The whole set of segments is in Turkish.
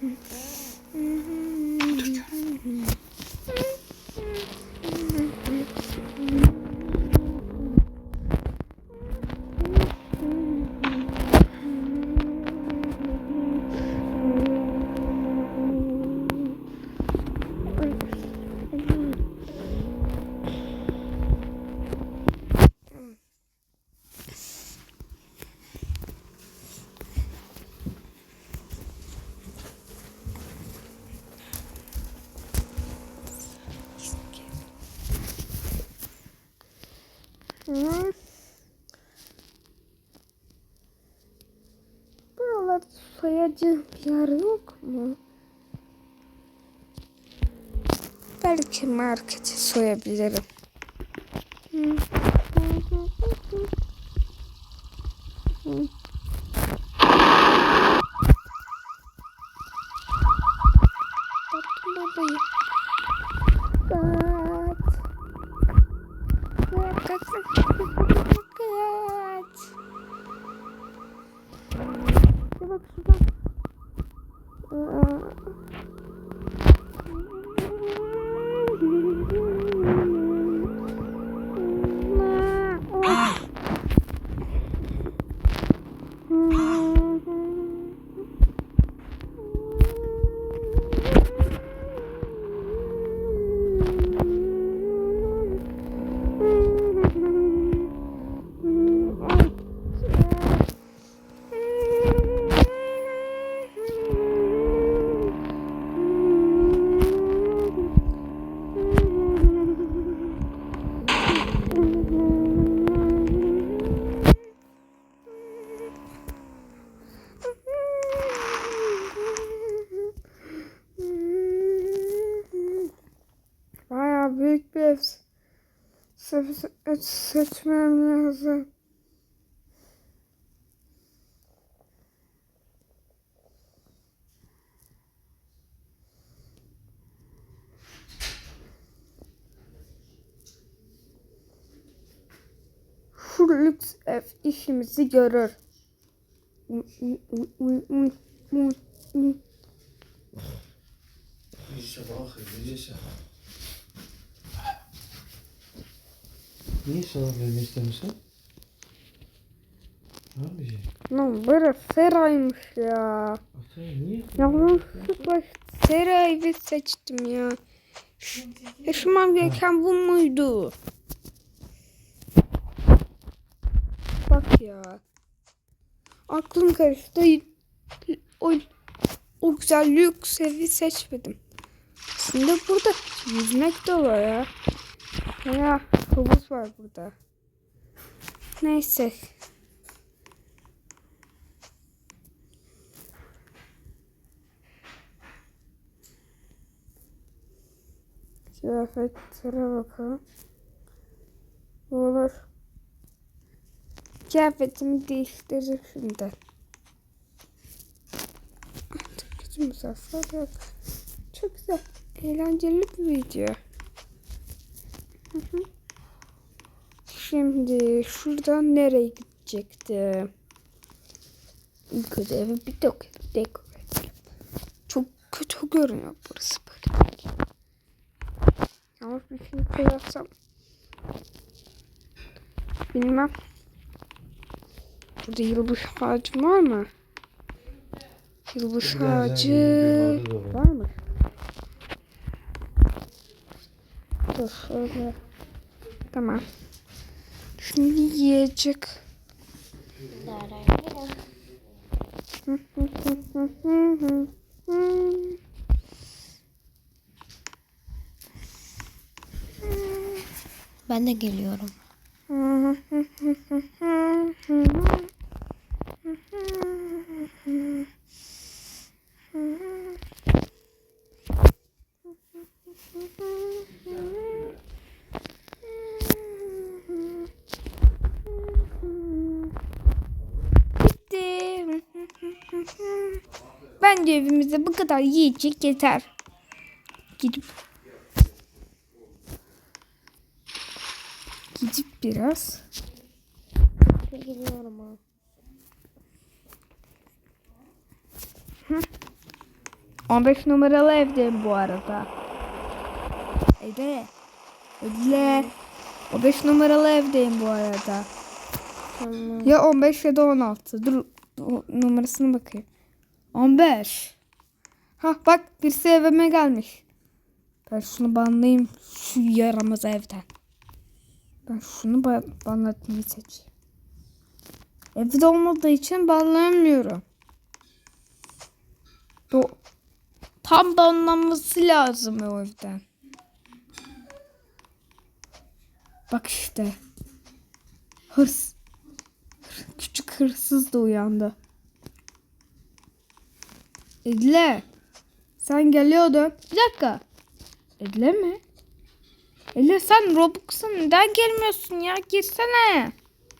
Mm-hmm. bir yer yok mu? Belki marketi soyabilirim. Hı. Aa. Büyük bir ev se- se- seçmem lazım. Şu lüks ev işimizi görür. Yaşa bak, yaşa. Niye sana vermek istemişsin? Abi, Lan burası seraymış ya. Yanlışlıkla serayı seçtim ya. Yaşamam gereken bu muydu? Bak ya. Aklım karıştı. O, o güzel lüks evi seçmedim. Aslında burada yüzmek de var ya. Ya havuz var burada. Neyse. Kıyafetlere bakalım. Olur. Kıyafetimi değiştireceğim şimdi. Artık kötü misafir yok. Çok güzel. Eğlenceli bir video. Hı hı. Şimdi şuradan nereye gidecektim? İlk önce evi bir dekor dekor edelim. Çok kötü görünüyor burası böyle. Ama bir şey koyarsam bilmem. Burada yılbaşı ağacı var mı? Yılbaşı ağacı var mı? Dur şöyle. Tamam. Şimdi yiyecek. Ben de geliyorum. Bitti. Bence evimizde bu kadar yiyecek yeter. Gidip gidip biraz Geliyorum abi. Hı. 15 numaralı evdeyim bu arada. Evde. Evde. 15 numaralı evdeyim bu arada. Tamam. Ya 15 ya da 16. Dur o numarasına bakayım. 15. Ha bak birisi evime gelmiş. Ben şunu banlayayım şu yaramaz evden. Ben şunu ba- banlatmayı seçeyim. Evde olmadığı için banlayamıyorum. Bu tam banlanması lazım o evden. Bak işte. Hırs. Küçük hırsız da uyandı. Edile. Sen geliyordun. Bir dakika. Edile mi? Edile sen Robux'a neden gelmiyorsun ya? Girsene.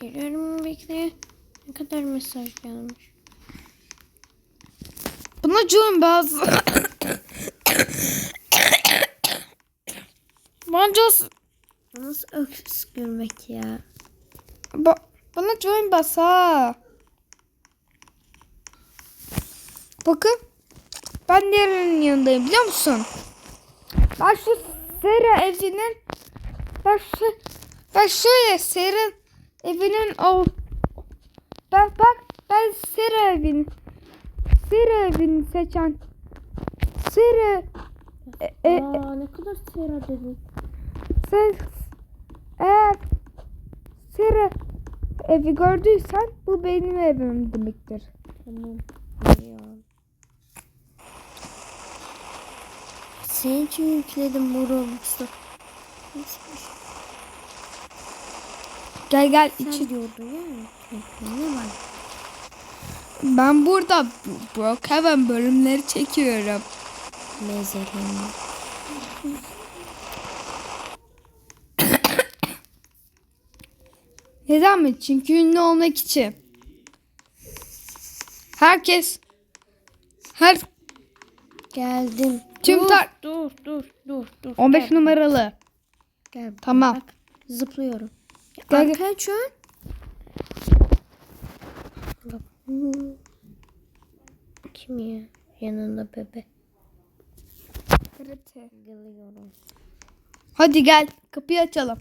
Geliyorum bekle. Ne kadar mesaj gelmiş. Buna. Bence Bu Nasıl öksüz gülmek ya? ba bana join bas ha. Bakın. Ben diğerinin yanındayım biliyor musun? Ben şu Sera evinin ben şu ben şöyle Sera evinin o ben bak ben Sera evini Sera evini seçen Sera e, e, Aa ne kadar sera dedin. sen eğer Sera evi gördüysen bu benim evim demektir. Tamam. Geliyorum. Senin için yükledim bu Robux'u. Gel gel Sen içi. diyordun ya. Ne var? Ben burada Brookhaven bölümleri çekiyorum. Mezeleni. Neden mi? Çünkü ünlü olmak için. Herkes her Geldim. Tüm dur, tar- dur dur dur dur. 15 Gel, numaralı. Gel. Tamam. Bak zıplıyorum. Gel, gel. Arkaya çön. Bak. Hmm. Kim ya? Yanında bebe. Geliyorum. Hadi gel kapıyı açalım.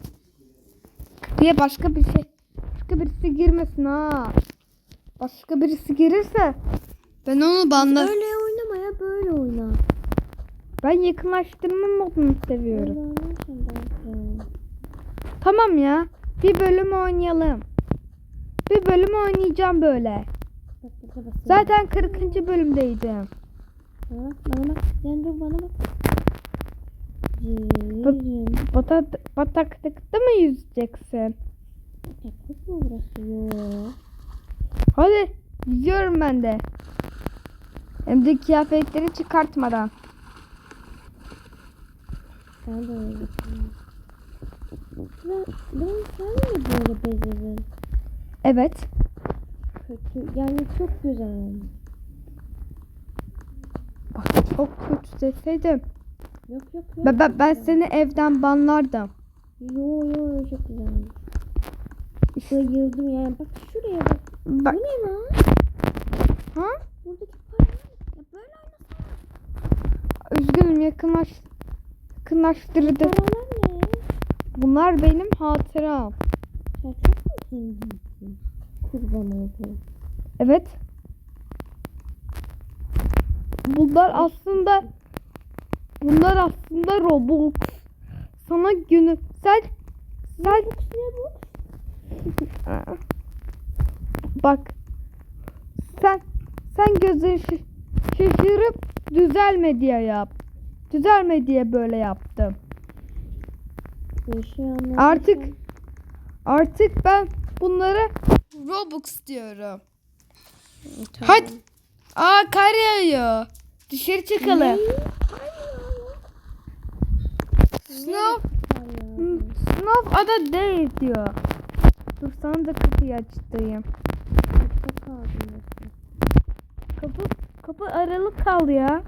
Kapıya başka bir şey başka birisi girmesin ha. Başka birisi girirse ben onu banlarım. Öyle oynama ya böyle oyna. Ben yakınlaştırma modunu seviyorum. Tamam ya. Bir bölüm oynayalım. Bir bölüm oynayacağım böyle. Zaten 40. bölümdeydim. Bana bak. Sen dur bana bak. Batak, bataklıkta mı yüzeceksin? Mı burası? Hadi yüzüyorum ben de. Hem de kıyafetleri çıkartmadan. Ben de öyle. Ben, ben sen mi böyle bezedin? Evet. Kötü. Yani çok güzel olmuş. Bak çok kötü deseydim. Yok yok yok. Ben, ben, ben seni evden banlardım. Yo yo çok güzel olmuş. Bayıldım yani. Bak şuraya bak. Bak. Bu ne lan? Ha? Buradaki para. Ya böyle oynasana. Üzgünüm yakınlaş ne? Bunlar benim hatıram. Evet. Bunlar aslında bunlar aslında Robux. Sana günü sen sen Ne bu? bak sen sen gözün şaşırıp düzelme diye yap. Düzelme diye böyle yaptım. Bir şey. Artık artık ben bunlara Robux diyorum. Tamam. Hadi. Aa kar yağıyor. Dışarı çıkalım. Snow Hmm, Snow ada değil diyor. Dur sana da kapıyı açtırayım. Kapı kapı aralık kaldı ya.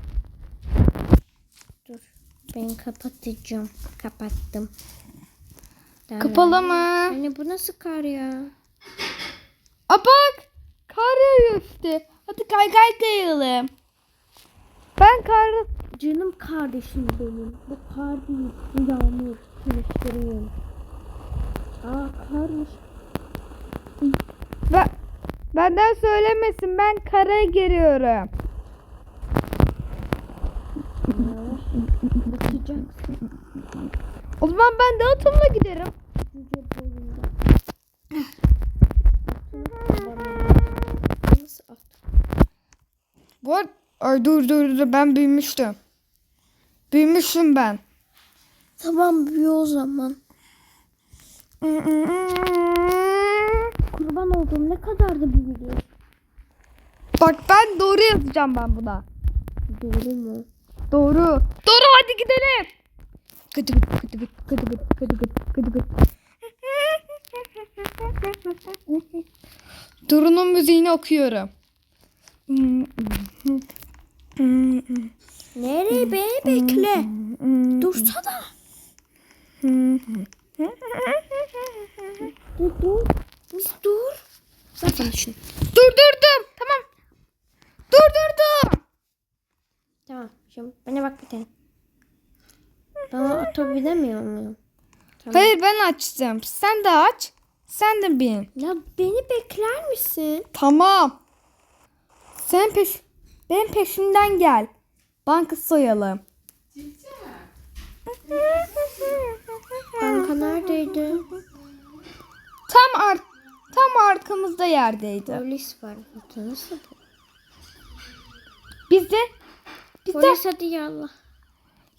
Ben kapatacağım. Kapattım. Daha Kapalı mı? Anne bu nasıl kar ya? Aa bak kar yağıyor işte. Hadi kay kay kayalım. Ben kar Canım kardeşim benim. Bu kar değil. Bu yağmur. Karıştırayım. Aa karmış. ben, benden söylemesin ben kara giriyorum. Bakacaksın. O zaman ben de atımla giderim. Cüce boyunda. Nasıl at? Bu ar- Ay dur dur dur ben büyümüştüm. Büyümüşüm ben. Tamam büyü o zaman. Kurban olduğum ne kadar da büyüdü. Bak ben doğru yazacağım ben buna. Doğru mu? Doğru. Doğru hadi gidelim. Gıdı gıdı gıdı gıdı gıdı gıdı gıdı gıdı. Duru'nun müziğini okuyorum. Nereye be? Bekle. Dursana. Dur dur. Biz dur. Zaten şunu. Durdurdum. Tamam. Durdurdum. Tamam. Şimdi bana bak bir tane. Ben ata binemiyor muyum? Tamam. Hayır ben açtım. Sen de aç. Sen de bin. Ya beni bekler misin? Tamam. Sen peş benim peşimden gel. Banka soyalım. Banka neredeydi? Tam ar tam arkamızda yerdeydi. Polis var burada. Nasıl? Biz de biz de Polis hadi yallah.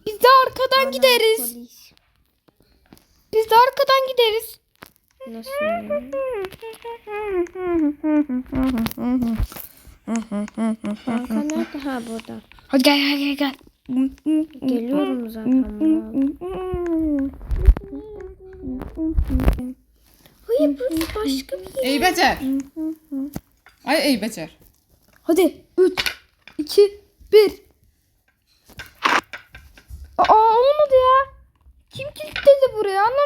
Biz de arkadan gideriz. Polis. Biz de arkadan gideriz. Nasıl? Banka nerede? Ha burada. Hadi gel gel gel gel. Geliyorum zaten. buna. Hayır burası başka bir yer. İyi becer. Ay iyi becer. Hadi 3 2 1 Aa olmadı ya. Kim kilitledi buraya anlamadım.